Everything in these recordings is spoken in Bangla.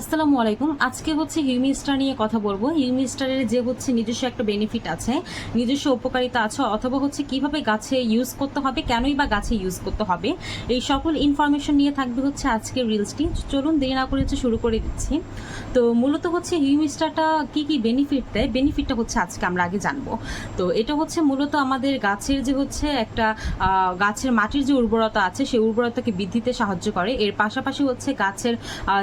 আসসালামু আলাইকুম। আজকে হচ্ছে হিউমিস্টার নিয়ে কথা বলব। হিউমিস্টারের যে হচ্ছে নিজস্ব একটা বেনিফিট আছে, নিজস্ব উপকারিতা আছে, অথবা হচ্ছে কীভাবে গাছে ইউজ করতে হবে, কেনই বা গাছে ইউজ করতে হবে, এই সকল ইনফরমেশন নিয়ে থাকবে হচ্ছে আজকের রিলসটি চলুন দেরি না করে হচ্ছে শুরু করে দিচ্ছি। তো মূলত হচ্ছে হিউমিস্টারটা কি কি বেনিফিট দেয়? বেনিফিটটা হচ্ছে আজকে আমরা আগে জানব। তো এটা হচ্ছে মূলত আমাদের গাছের যে হচ্ছে একটা গাছের মাটির যে উর্বরতা আছে, সেই উর্বরতাকে বৃদ্ধিতে সাহায্য করে। এর পাশাপাশি হচ্ছে গাছের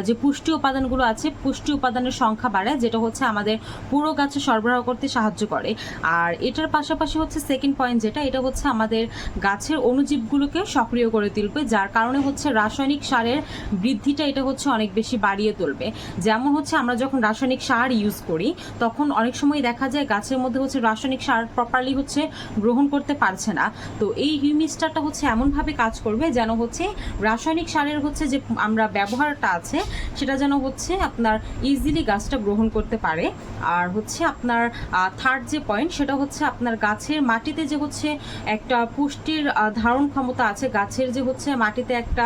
যে পুষ্টি উপাদানগুলো আছে, পুষ্টি উপাদানের সংখ্যা বাড়ায়, যেটা হচ্ছে আমাদের পুরো গাছে সরবরাহ করতে সাহায্য করে। আর এটার পাশাপাশি হচ্ছে সেকেন্ড পয়েন্ট যেটা, এটা হচ্ছে আমাদের গাছের অণুজীবগুলোকে সক্রিয় করে তুলবে, যার কারণে হচ্ছে রাসায়নিক সারের বৃদ্ধিটা এটা হচ্ছে অনেক বেশি বাড়িয়ে তুলবে। যেমন হচ্ছে আমরা যখন রাসায়নিক সার ইউজ করি, তখন অনেক সময় দেখা যায় গাছের মধ্যে হচ্ছে রাসায়নিক সার প্রপারলি হচ্ছে গ্রহণ করতে পারছে না। তো এই হিউমিস্টারটা হচ্ছে এমনভাবে কাজ করবে যেন হচ্ছে রাসায়নিক সারের হচ্ছে যে আমরা ব্যবহারটা আছে, সেটা যেন হচ্ছে আপনার ইজিলি গাছটা গ্রহণ করতে পারে। আর হচ্ছে আপনার থার্ড যে পয়েন্ট সেটা হচ্ছে আপনার গাছের মাটিতে যে হচ্ছে একটা পুষ্টির ধারণ ক্ষমতা আছে, গাছের যে হচ্ছে মাটিতে একটা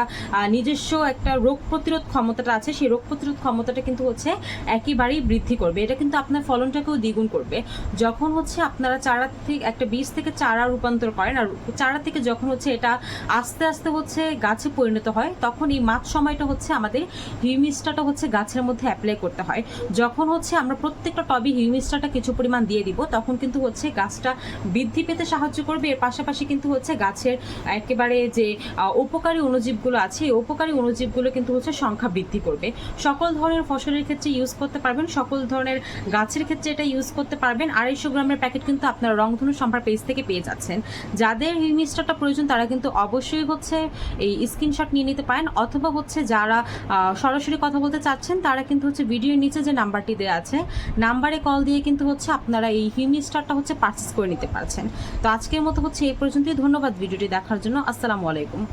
নিজস্ব একটা রোগ প্রতিরোধ ক্ষমতাটা আছে, সেই রোগ প্রতিরোধ ক্ষমতাটা কিন্তু হচ্ছে একেবারেই বৃদ্ধি করবে। এটা কিন্তু আপনার ফলনটাকেও দ্বিগুণ করবে। যখন হচ্ছে আপনারা চারা থেকে, একটা বীজ থেকে চারা রূপান্তর করেন, আর চারা থেকে যখন হচ্ছে এটা আস্তে আস্তে হচ্ছে গাছে পরিণত হয়, তখন এই মাঝ সময়টা হচ্ছে আমাদের হিউমিস্টাটা হচ্ছে গাছের মধ্যে অ্যাপ্লাই করতে হয়। যখন হচ্ছে আমরা প্রত্যেকটা টবে হিউমিস্টাটা কিছু পরিমাণ দিয়ে দিব, তখন কিন্তু হচ্ছে গাছটা বৃদ্ধি পেতে সাহায্য করবে। এর পাশাপাশি কিন্তু হচ্ছে গাছের একেবারে যে উপকারী অণুজীবগুলো আছে, এই উপকারী অণুজীবগুলো কিন্তু হচ্ছে সংখ্যা বৃদ্ধি করবে। সকল ধরনের ফসলের ক্ষেত্রে ইউজ করতে পারবেন, সকল ধরনের গাছের ক্ষেত্রে এটা ইউজ করতে পারবেন। আড়াইশো গ্রামের প্যাকেট কিন্তু আপনারা রংধনু সম্ভার পেজ থেকে পেয়ে যাচ্ছেন। যাদের হিউমিস্টারটা প্রয়োজন, তারা কিন্তু অবশ্যই হচ্ছে এই স্ক্রিনশট নিয়ে নিতে পারেন, অথবা হচ্ছে যারা সরাসরি কথা বলতে চাচ্ছেন তারা কিন্তু হচ্ছে ভিডিওর নিচে যে নাম্বারটি দেওয়া আছে, নাম্বারে কল দিয়ে কিন্তু হচ্ছে আপনারা এই হিউমিস্টারটা হচ্ছে পারচেস করে নিতে পারছেন। তো আজকের মতো হচ্ছে এই পর্যন্তই। ধন্যবাদ ভিডিওটি দেখার জন্য। আসসালামু আলাইকুম।